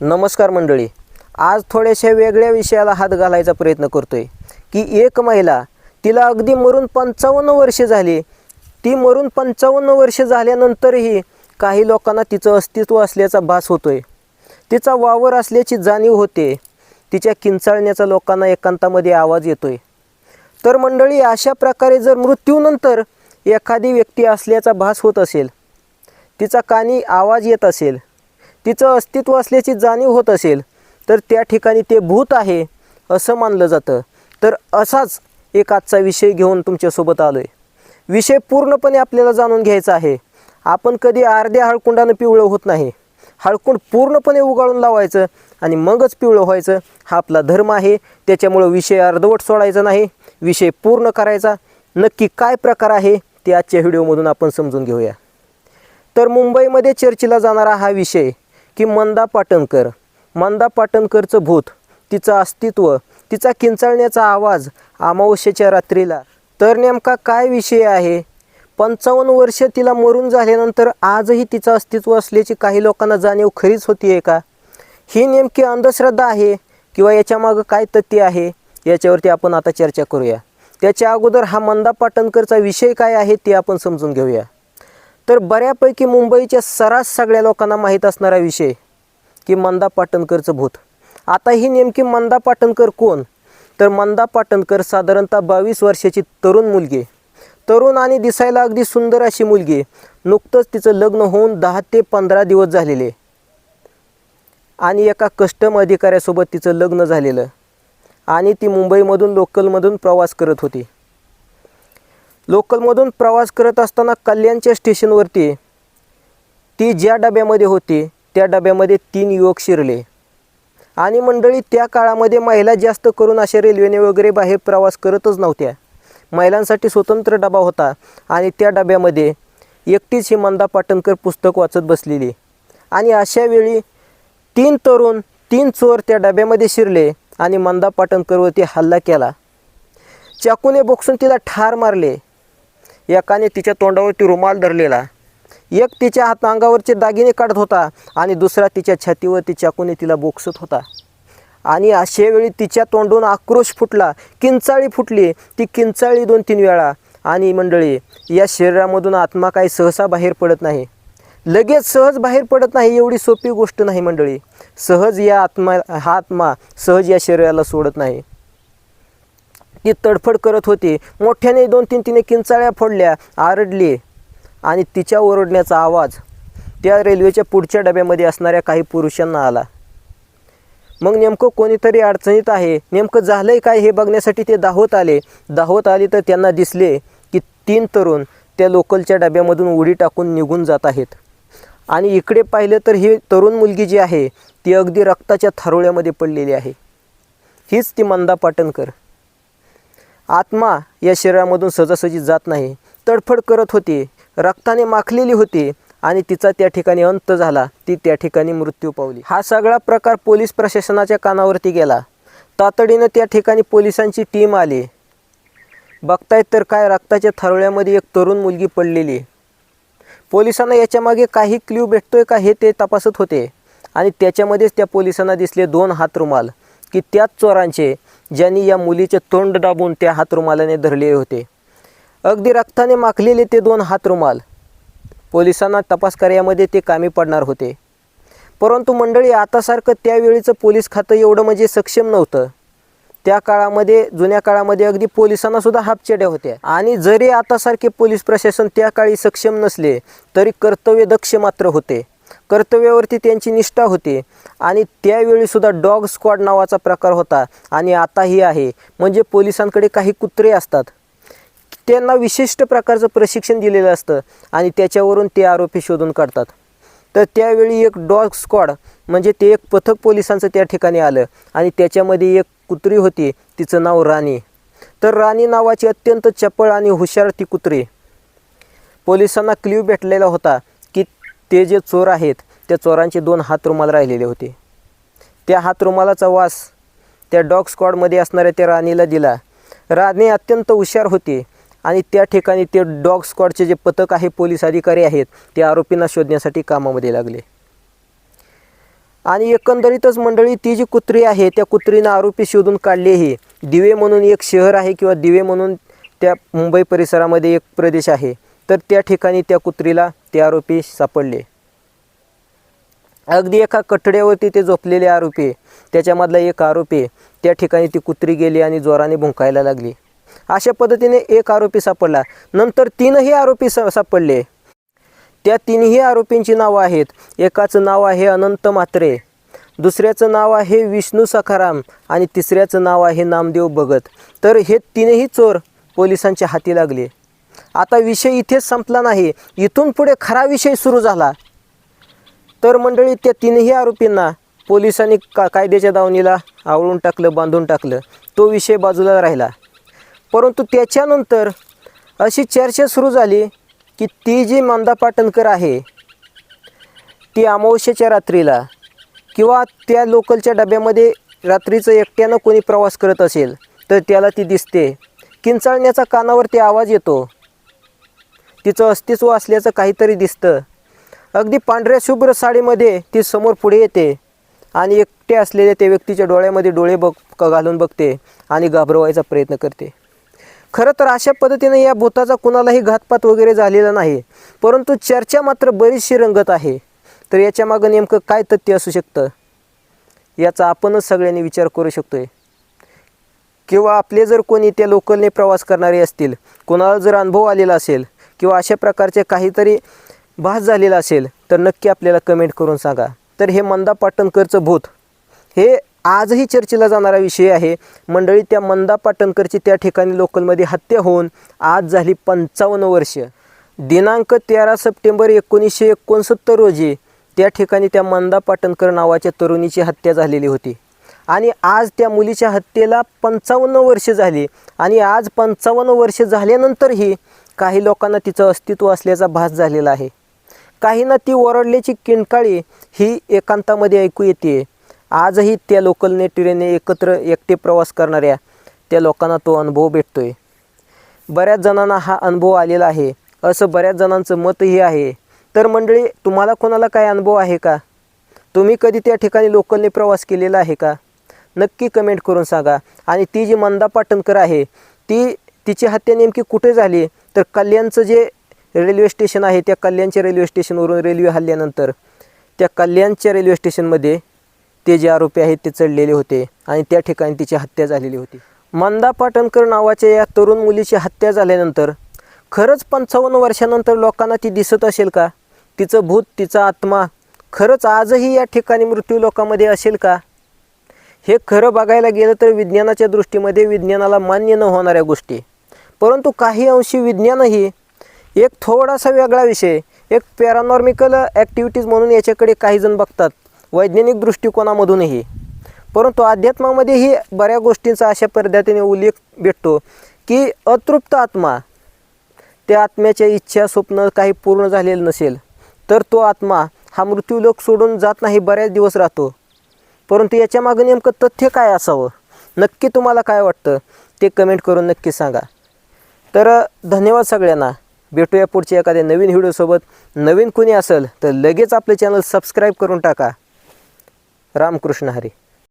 नमस्कार मंडळी. आज थोड्याशा वेगळ्या विषयाला हात घालायचा प्रयत्न करतोय. की एक महिला तिला अगदी मरून पंचावन्न वर्षे झाली. ती मरून पंचावन्न वर्षे झाल्यानंतरही काही लोकांना तिचं अस्तित्व असल्याचा भास होतोय. तिचा वावर असल्याची जाणीव होते. तिच्या किंचाळण्याचा लोकांना एकांतामध्ये आवाज येतोय. तर मंडळी अशा प्रकारे जर मृत्यूनंतर एखादी व्यक्ती असल्याचा भास होत असेल तिचा कानी आवाज येत असेल तिचं अस्तित्व असल्याची जाणीव होत असेल तर त्या ठिकाणी ते भूत आहे असं मानलं जातं. तर असाच एक आजचा विषय घेऊन तुमच्यासोबत आलो आहे विषय पूर्णपणे आपल्याला जाणून घ्यायचा आहे. आपण कधी अर्ध्या हळकुंडानं पिवळं होत नाही. हळकुंड पूर्णपणे उगाळून लावायचं आणि मगच पिवळं व्हायचं हा आपला धर्म आहे. त्याच्यामुळं विषय अर्धवट सोडायचा नाही विषय पूर्ण करायचा. नक्की काय प्रकार आहे ते आजच्या व्हिडिओमधून आपण समजून घेऊया. तर मुंबईमध्ये चर्चेला जाणारा हा विषय की मंदा पाटणकर मंदा पाटणकरचं भूत तिचं अस्तित्व तिचा किंचाळण्याचा आवाज अमावस्येच्या रात्रीला. तर नेमका काय विषय आहे? पंचावन्न वर्ष तिला मरून झाल्यानंतर आजही तिचं अस्तित्व असल्याची काही लोकांना जाणीव खरीच होती आहे का? ही नेमकी अंधश्रद्धा आहे किंवा याच्यामागं काय तथ्य आहे? याच्यावरती आपण आता चर्चा करूया. त्याच्या अगोदर हा मंदा पाटणकरचा विषय काय आहे ते आपण समजून घेऊया. तर बऱ्यापैकी मुंबईच्या सरास सगळ्या लोकांना माहीत असणारा विषय की मंदा पाटणकरचं भूत. आता ही नेमकी मंदा पाटणकर कोण? तर मंदा पाटणकर साधारणतः बावीस वर्षाची तरुण मुलगी. तरुण आणि दिसायला अगदी सुंदर अशी मुलगी. नुकतंच तिचं लग्न होऊन दहा ते पंधरा दिवस झालेले. आणि एका कस्टम अधिकाऱ्यासोबत तिचं लग्न झालेलं. आणि ती मुंबईमधून लोकलमधून प्रवास करत होती. लोकलमधून प्रवास करत असताना कल्याणच्या स्टेशनवरती ती ज्या डब्यामध्ये होती त्या डब्यामध्ये तीन युवक शिरले. आणि मंडळी त्या काळामध्ये महिला जास्त करून अशा रेल्वेने वगैरे बाहेर प्रवास करतच नव्हत्या. महिलांसाठी स्वतंत्र डबा होता आणि त्या डब्यामध्ये एकटीच ही मंदा पाटणकर पुस्तक वाचत बसलेली. आणि अशा वेळी तीन तरुण तीन चोर त्या डब्यामध्ये शिरले आणि मंदा पाटणकरवरती हल्ला केला. चाकूने बोक्सून तिला ठार मारले. एकाने तिच्या तोंडावरती रुमाल धरलेला. एक तिच्या हात अंगावरचे दागिने काढत होता आणि दुसरा तिच्या छातीवरती चाकूने तिला बोक्सत होता. आणि अशावेळी तिच्या तोंडून आक्रोश फुटला किंचाळी फुटली. ती किंचाळी दोन तीन वेळा. आणि मंडळी या शरीरामधून आत्मा काही सहसा बाहेर पडत नाही. लगेच सहज बाहेर पडत नाही एवढी सोपी गोष्ट नाही मंडळी. सहज या आत्मा हा आत्मा सहज या शरीराला सोडत नाही. ती तडफड करत होती. मोठ्याने दोन तीन तिने किंचाळ्या फोडल्या आरडली आणि तिच्या ओरडण्याचा आवाज त्या रेल्वेच्या पुढच्या डब्यामध्ये असणाऱ्या काही पुरुषांना आला. मग नेमकं कोणीतरी अडचणीत आहे? नेमकं झालंय काय हे बघण्यासाठी ते दाहोत आले? दाहोत आले तर त्यांना दिसले की तीन तरुण त्या लोकलच्या डब्यामधून उडी टाकून निघून जात आहेत. आणि इकडे पाहिलं तर ही तरुण मुलगी जी आहे ती अगदी रक्ताच्या थारोळ्यामध्ये पडलेली आहे. हीच ती मंदा पाटणकर आत्मा या शरीरामधून सहजासहजी जात नाही. तडफड करत होती. रक्ताने माखलेली होती आणि तिचा त्या ठिकाणी अंत झाला. ती त्या ठिकाणी मृत्यू पावली. हा सगळा प्रकार पोलीस प्रशासनाच्या कानावरती गेला. तातडीनं त्या ठिकाणी पोलिसांची टीम आली. बघतायत तर काय रक्ताच्या थारोळ्यामध्ये एक तरुण मुलगी पडलेली. पोलिसांना याच्यामागे काही क्ल्यू भेटतोय का हे ते तपासत होते. आणि त्याच्यामध्येच त्या पोलिसांना दिसले दोन हात रुमाल की त्याच चोरांचे ज्यांनी या मुलीचे तोंड दाबून त्या हातरुमालाने धरले होते. अगदी रक्ताने माखलेले ते दोन हातरुमाल. पोलिसांना तपास कार्यामध्ये ते कामी पडणार होते. परंतु मंडळी आतासारखं त्यावेळीचं पोलीस खातं एवढं म्हणजे सक्षम नव्हतं. त्या काळामध्ये जुन्या काळामध्ये अगदी पोलिसांना सुद्धा हापचेड्या होत्या. आणि जरी आतासारखे पोलीस प्रशासन त्या काळी सक्षम नसले तरी कर्तव्य दक्ष मात्र होते. कर्तव्यावरती त्यांची निष्ठा होती. आणि त्यावेळी सुद्धा डॉग स्क्वॉड नावाचा प्रकार होता. आणि आताही आहे. म्हणजे पोलिसांकडे काही कुत्रे असतात. त्यांना विशिष्ट प्रकारचं प्रशिक्षण दिलेलं असतं. आणि त्याच्यावरून ते आरोपी शोधून काढतात. तर त्यावेळी एक डॉग स्क्वॉड म्हणजे ते एक पथक पोलिसांचं त्या ठिकाणी आलं. आणि त्याच्यामध्ये एक कुत्री होती. तिचं नाव राणी. तर राणी नावाची अत्यंत चपळ आणि हुशार ती कुत्री. पोलिसांना क्ल्यू भेटलेला होता. ते जे चोर आहेत त्या चोरांचे दोन हात रुमाल राहिलेले होते. त्या हात रुमालाचा वास त्या डॉग स्क्वॉडमध्ये असणाऱ्या त्या राणीला दिला. राणी अत्यंत हुशार होती आणि त्या ठिकाणी ते डॉग स्क्वॉडचे जे पथक आहे पोलीस अधिकारी आहेत ते आरोपींना शोधण्यासाठी कामामध्ये लागले. आणि एकंदरीतच मंडळी ती जी कुत्री आहे त्या कुत्रीनं आरोपी शोधून काढलेही दिवे म्हणून एक शहर आहे किंवा दिवे म्हणून त्या मुंबई परिसरामध्ये एक प्रदेश आहे. तर त्या ठिकाणी त्या कुत्रीला ते आरोपी सापडले. अगदी एका कठड्यावरती ते झोपलेले आरोपी त्याच्यामधला एक आरोपी त्या ठिकाणी ती कुत्री गेली आणि जोराने भुंकायला लागली. अशा पद्धतीने एक आरोपी सापडला. नंतर तीनही आरोपी सा सापडले. त्या तीनही आरोपींची नावं आहेत. एकाचं नाव आहे अनंत मात्रे दुसऱ्याचं नाव आहे विष्णू सखाराम आणि तिसऱ्याचं नाव आहे नामदेव भगत तर हे तीनही चोर पोलिसांच्या हाती लागले. आता विषय इथेच संपला नाही. इथून पुढे खरा विषय सुरू झाला. तर मंडळी त्या तीनही आरोपींना पोलिसांनी का कायद्याच्या दावणीला आवळून टाकलं बांधून टाकलं. तो विषय बाजूला राहिला. परंतु त्याच्यानंतर अशी चर्चा सुरू झाली की ती जी मंदा पाटणकर आहे ती अमावस्येच्या रात्रीला किंवा त्या लोकलच्या डब्यामध्ये रात्रीचं एकट्यानं कोणी प्रवास करत असेल तर त्याला ती दिसते. किंचाळण्याचा कानावरती आवाज येतो. तिचं अस्तित्व असल्याचं काहीतरी दिसतं. अगदी पांढऱ्या शुभ्र साडीमध्ये ती समोर पुढे येते आणि एकटे असलेल्या त्या व्यक्तीच्या डोळ्यामध्ये डोळे बघ घालून बघते आणि घाबरवायचा प्रयत्न करते. खरं तर अशा पद्धतीने या भूताचा कुणालाही घातपात वगैरे झालेला नाही परंतु चर्चा मात्र बरीचशी रंगत आहे. तर याच्या मागं नेमकं काय तथ्य असू शकतं? याचा आपणच सगळ्यांनी विचार करू शकतोय. किंवा आपले जर कोणी त्या लोकलने प्रवास करणारे असतील कोणाला जर अनुभव आलेला असेल किंवा अशा प्रकारचे काहीतरी भास झालेला असेल तर नक्की आपल्याला कमेंट करून सांगा. तर हे मंदा पाटणकरचं भूत. हे आजही चर्चेला जाणारा विषय आहे. मंडळी त्या मंदा पाटणकरची त्या ठिकाणी लोकलमध्ये हत्या होऊन आज झाली पंचावन्न वर्ष. दिनांक तेरा सप्टेंबर एकोणीसशे एकोणसत्तर रोजी त्या ठिकाणी त्या मंदा पाटणकर नावाच्या तरुणीची हत्या झालेली होती. आणि आज त्या मुलीच्या हत्येला पंचावन्न वर्ष झाली. आणि आज पंचावन्न वर्ष झाल्यानंतरही काही लोकांना तिचं अस्तित्व असल्याचा भास झालेला आहे. काहींना ती ओरडल्याची किणकाळी ही एकांतामध्ये ऐकू येते. आजही त्या लोकलने ट्रेनने एकत्र एकटे प्रवास करणाऱ्या त्या लोकांना तो अनुभव भेटतोय. बऱ्याच जणांना हा अनुभव आलेला आहे. असं बऱ्याच जणांचं मतही आहे. तर मंडळी तुम्हाला कोणाला काय अनुभव आहे का? तुम्ही कधी त्या ठिकाणी लोकलने प्रवास केलेला आहे का? नक्की कमेंट करून सांगा. आणि ती जी मंदा पाटणकर आहे ती तिची हत्या नेमकी कुठे झाली? तर कल्याणचं जे रेल्वे स्टेशन आहे त्या कल्याणच्या रेल्वे स्टेशनवरून रेल्वे हल्ल्यानंतर त्या कल्याणच्या रेल्वे स्टेशनमध्ये ते जे आरोपी आहेत ते चढलेले होते आणि त्या ठिकाणी तिची हत्या झालेली होती. मंदा पाटणकर नावाच्या या तरुण मुलीची हत्या झाल्यानंतर खरंच पंचावन्न वर्षानंतर लोकांना ती दिसत असेल का? तिचं भूत तिचा आत्मा खरंच आजही या ठिकाणी मृत्यू लोकांमध्ये असेल का? हे खरं बघायला गेलं तर विज्ञानाच्या दृष्टीमध्ये विज्ञानाला मान्य न होणाऱ्या गोष्टी. परंतु काही अंशी विज्ञानही एक थोडासा वेगळा विषय एक पॅरानॉर्मिकल ॲक्टिव्हिटीज म्हणून याच्याकडे काहीजण बघतात वैज्ञानिक दृष्टिकोनामधूनही. परंतु अध्यात्मामध्येही बऱ्या गोष्टींचा अशा पद्धतीने उल्लेख भेटतो की अतृप्त आत्मा त्या आत्म्याच्या इच्छा स्वप्न काही पूर्ण झालेलं नसेल तर तो आत्मा हा मृत्यूलोक सोडून जात नाही बऱ्याच दिवस राहतो. परंतु याच्या मागं नेमकं तथ्य काय असावं? नक्की तुम्हाला काय वाटतं? ते कमेंट करून नक्की सांगा. तर धन्यवाद सगळ्यांना. भेटूया पुढच्या एखाद्या नवीन व्हिडिओसोबत नवीन कुणी असेल तर लगेच आपलं चॅनल सबस्क्राईब करून टाका. रामकृष्ण हरी.